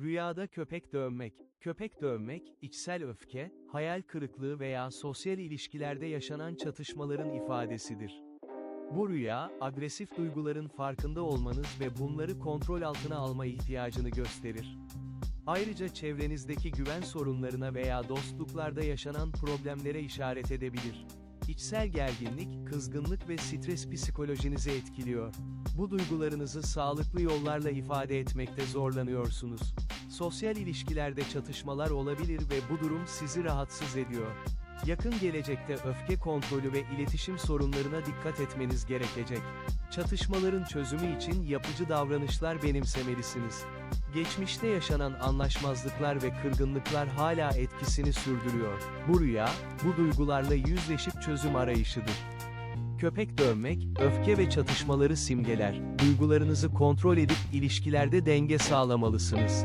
Rüyada köpek dövmek. Köpek dövmek, içsel öfke, hayal kırıklığı veya sosyal ilişkilerde yaşanan çatışmaların ifadesidir. Bu rüya, agresif duyguların farkında olmanız ve bunları kontrol altına alma ihtiyacını gösterir. Ayrıca çevrenizdeki güven sorunlarına veya dostluklarda yaşanan problemlere işaret edebilir. İçsel gerginlik, kızgınlık ve stres psikolojinizi etkiliyor. Bu duygularınızı sağlıklı yollarla ifade etmekte zorlanıyorsunuz. Sosyal ilişkilerde çatışmalar olabilir ve bu durum sizi rahatsız ediyor. Yakın gelecekte öfke kontrolü ve iletişim sorunlarına dikkat etmeniz gerekecek. Çatışmaların çözümü için yapıcı davranışlar benimsemelisiniz. Geçmişte yaşanan anlaşmazlıklar ve kırgınlıklar hala etkisini sürdürüyor. Bu rüya, bu duygularla yüzleşip çözüm arayışıdır. Köpek dövmek, öfke ve çatışmaları simgeler. Duygularınızı kontrol edip ilişkilerde denge sağlamalısınız.